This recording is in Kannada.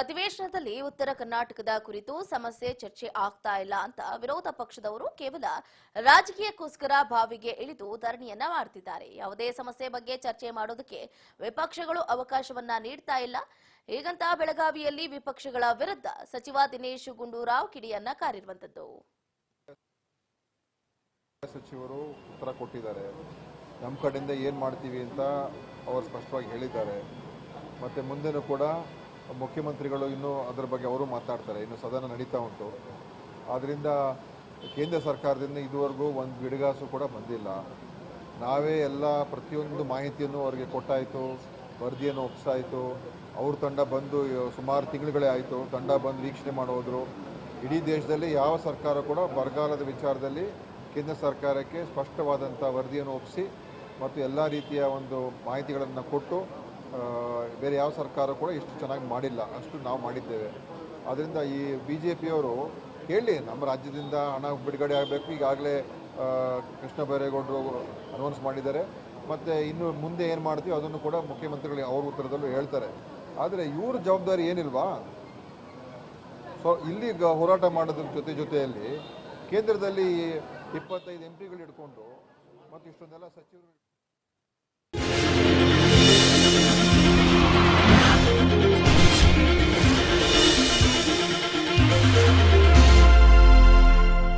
ಅಧಿವೇಶನದಲ್ಲಿ ಉತ್ತರ ಕರ್ನಾಟಕದ ಕುರಿತು ಸಮಸ್ಯೆ ಚರ್ಚೆ ಆಗ್ತಾ ಇಲ್ಲ ಅಂತ ವಿರೋಧ ಪಕ್ಷದವರು ಕೇವಲ ರಾಜಕೀಯಕ್ಕೋಸ್ಕರ ಬಾವಿಗೆ ಇಳಿದು ಧರಣಿಯನ್ನ ಮಾಡ್ತಿದ್ದಾರೆ. ಯಾವುದೇ ಸಮಸ್ಯೆ ಬಗ್ಗೆ ಚರ್ಚೆ ಮಾಡೋದಕ್ಕೆ ವಿಪಕ್ಷಗಳು ಅವಕಾಶವನ್ನ ನೀಡ್ತಾ ಇಲ್ಲ. ಹೀಗಂತ ಬೆಳಗಾವಿಯಲ್ಲಿ ವಿಪಕ್ಷಗಳ ವಿರುದ್ಧ ಸಚಿವ ದಿನೇಶ್ ಗುಂಡೂರಾವ್ ಕಿಡಿಯನ್ನ ಕಾರಿರುವಂತದ್ದು. ಸಚಿವರು ಉತ್ತರ ಕೊಟ್ಟಿದ್ದಾರೆ. ನಮ್ಮ ಕಡೆಯಿಂದ ಏನು ಮಾಡ್ತೀವಿ ಅಂತ ಅವರು ಸ್ಪಷ್ಟವಾಗಿ ಹೇಳಿದ್ದಾರೆ. ಮತ್ತೆ ಮುಂದೆನೂ ಕೂಡ ಮುಖ್ಯಮಂತ್ರಿಗಳು ಇನ್ನೂ ಅದರ ಬಗ್ಗೆ ಅವರು ಮಾತಾಡ್ತಾರೆ. ಇನ್ನು ಸದನ ನಡೀತಾ ಉಂಟು. ಆದ್ದರಿಂದ ಕೇಂದ್ರ ಸರ್ಕಾರದಿಂದ ಇದುವರೆಗೂ ಒಂದು ಬಿಡುಗಾಸು ಕೂಡ ಬಂದಿಲ್ಲ. ನಾವೇ ಎಲ್ಲ ಪ್ರತಿಯೊಂದು ಮಾಹಿತಿಯನ್ನು ಅವರಿಗೆ ಕೊಟ್ಟಾಯಿತು. ವರದಿಯನ್ನು ಒಪ್ಪಿಸಾಯಿತು ಅವ್ರ ತಂಡ ಬಂದು ಸುಮಾರು ತಿಂಗಳುಗಳೇ ಆಯಿತು. ತಂಡ ಬಂದು ವೀಕ್ಷಣೆ ಮಾಡೋದ್ರು. ಇಡೀ ದೇಶದಲ್ಲಿ ಯಾವ ಸರ್ಕಾರ ಕೂಡ ಬರಗಾಲದ ವಿಚಾರದಲ್ಲಿ ಕೇಂದ್ರ ಸರ್ಕಾರಕ್ಕೆ ಸ್ಪಷ್ಟವಾದಂಥ ವರದಿಯನ್ನು ಒಪ್ಪಿಸಿ ಮತ್ತು ಎಲ್ಲ ರೀತಿಯ ಒಂದು ಮಾಹಿತಿಗಳನ್ನು ಕೊಟ್ಟು ಬೇರೆ ಯಾವ ಸರ್ಕಾರ ಕೂಡ ಇಷ್ಟು ಚೆನ್ನಾಗಿ ಮಾಡಿಲ್ಲ. ಅಷ್ಟು ನಾವು ಮಾಡಿದ್ದೇವೆ. ಆದ್ದರಿಂದ ಈ ಬಿ ಜೆ ಪಿಯವರು ಹೇಳಿ ನಮ್ಮ ರಾಜ್ಯದಿಂದ ಹಣ ಬಿಡುಗಡೆ ಆಗಬೇಕು. ಈಗಾಗಲೇ ಕೃಷ್ಣ ಬೈರೇಗೌಡರು ಅನೌನ್ಸ್ ಮಾಡಿದ್ದಾರೆ. ಮತ್ತು ಇನ್ನು ಮುಂದೆ ಏನು ಮಾಡ್ತೀವಿ, ಅದನ್ನು ಕೂಡ ಮುಖ್ಯಮಂತ್ರಿಗಳು ಅವ್ರ ಉತ್ತರದಲ್ಲೂ ಹೇಳ್ತಾರೆ. ಆದರೆ ಇವ್ರ ಜವಾಬ್ದಾರಿ ಏನಿಲ್ವಾ? ಸೊ, ಇಲ್ಲಿ ಗ- ಹೋರಾಟ ಮಾಡೋದ್ರ ಜೊತೆ ಜೊತೆಯಲ್ಲಿ ಕೇಂದ್ರದಲ್ಲಿ ಇಪ್ಪತ್ತೈದು ಎಂ ಪಿಗಳು ಇಟ್ಕೊಂಡು ಮತ್ತು ಇಷ್ಟೊಂದೆಲ್ಲ ಸಚಿವರು